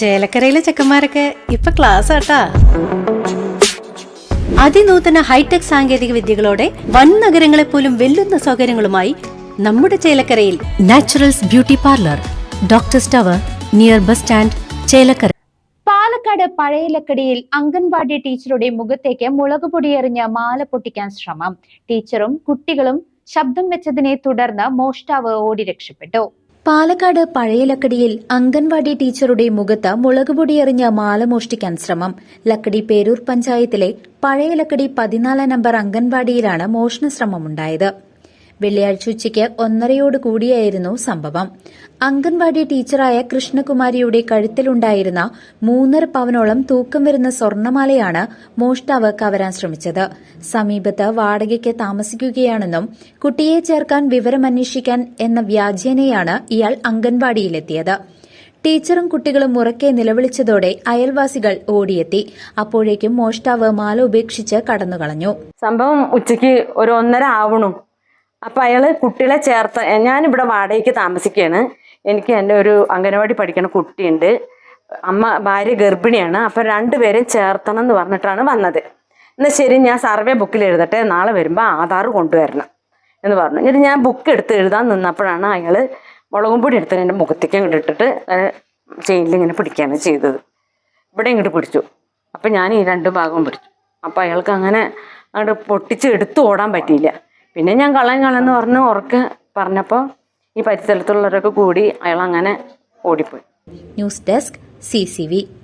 ചേലക്കരയിലെ ചെക്കന്മാരൊക്കെ ഇപ്പൊ ക്ലാസ് ആട്ടാ. അതിനൂതന ഹൈടെക് സാങ്കേതിക വിദ്യകളോടെ വൻ നഗരങ്ങളെ പോലും വെല്ലുന്ന സൗകര്യങ്ങളുമായി നമ്മുടെ ചേലക്കരയിൽ Naturals beauty parlour doctor tower near bus stand Chelakkara. Palakkad പഴയലക്കടിയിൽ anganwadi ടീച്ചറുടെ മുഖത്തേക്ക് മുളക് പൊടിയെറിഞ്ഞ് മാല പൊട്ടിക്കാൻ ശ്രമം. ടീച്ചറും കുട്ടികളും ശബ്ദം വെച്ചതിനെ തുടർന്ന് മോഷ്ടാവ് ഓടി രക്ഷപ്പെട്ടു. പാലക്കാട് പഴയ ലക്കടിയിൽ അംഗൻവാടി ടീച്ചറുടെ മുഖത്ത് മുളകുപൊടി എറിഞ്ഞ് മാല മോഷ്ടിക്കാൻ ശ്രമം. ലക്കടി പേരൂർ പഞ്ചായത്തിലെ പഴയ ലക്കടി പതിനാലാം നമ്പർ അംഗൻവാടിയിലാണ് മോഷണ ശ്രമമുണ്ടായത്. വെള്ളിയാഴ്ച ഉച്ചയ്ക്ക് ഒന്നരയോട് കൂടിയായിരുന്നു സംഭവം. അംഗൻവാടി ടീച്ചറായ കൃഷ്ണകുമാരിയുടെ കഴുത്തിലുണ്ടായിരുന്ന മൂന്നര പവനോളം തൂക്കം വരുന്ന സ്വർണമാലയാണ് മോഷ്ടാവ് കവരാൻ ശ്രമിച്ചത്. സമീപത്ത് വാടകയ്ക്ക് താമസിക്കുകയാണെന്നും കുട്ടിയെ ചേർക്കാൻ വിവരമന്വേഷിക്കാൻ എന്ന വ്യാജേനയാണ് ഇയാൾ അംഗൻവാടിയിലെത്തിയത്. ടീച്ചറും കുട്ടികളും ഉറക്കെ നിലവിളിച്ചതോടെ അയൽവാസികൾ ഓടിയെത്തി. അപ്പോഴേക്കും മോഷ്ടാവ് മാല ഉപേക്ഷിച്ച് കടന്നുകളഞ്ഞു. സംഭവം ഉച്ചയ്ക്ക് ഒരു ഒന്നര ആവണു. അപ്പം അയാൾ കുട്ടികളെ ചേർത്ത് ഞാനിവിടെ വാടകയ്ക്ക് താമസിക്കുകയാണ്. എനിക്ക് എന്റെ ഒരു അംഗനവാടി പഠിക്കുന്ന കുട്ടിയുണ്ട്. അമ്മ ഭാര്യ ഗർഭിണിയാണ്. അപ്പം രണ്ടുപേരെയും ചേർത്തണം എന്ന് പറഞ്ഞിട്ടാണ് വന്നത്. എന്നാൽ ശരി ഞാൻ സർവേ ബുക്കിൽ എഴുതട്ടെ. നാളെ വരുമ്പോൾ ആധാർ കൊണ്ടുവരണം എന്ന് പറഞ്ഞു. എന്നിട്ട് ഞാൻ ബുക്ക് എടുത്ത് എഴുതാൻ നിന്നപ്പോഴാണ് അയാൾ മുളകും പൊടി എടുത്ത് എന്റെ മുഖത്തേക്ക് ഇട്ടിട്ട് ചെയിനിൽ ഇങ്ങനെ പിടിക്കുകയാണ് ചെയ്തത്. ഇവിടെ ഇങ്ങോട്ട് പിടിച്ചു. അപ്പം ഞാൻ ഈ രണ്ട് ഭാഗവും പിടിച്ചു. അപ്പം അയാൾക്ക് അങ്ങനെ അങ്ങോട്ട് പൊട്ടിച്ച് എടുത്തു ഓടാൻ പറ്റിയില്ല. പിന്നെ ഞാൻ കള്ളൻ കള്ളെന്ന് പറഞ്ഞ് ഉറക്കെ പറഞ്ഞപ്പോൾ ഈ പരിസരത്തുള്ളവരൊക്കെ കൂടി അയാൾ അങ്ങനെ ഓടിപ്പോയി. News desk C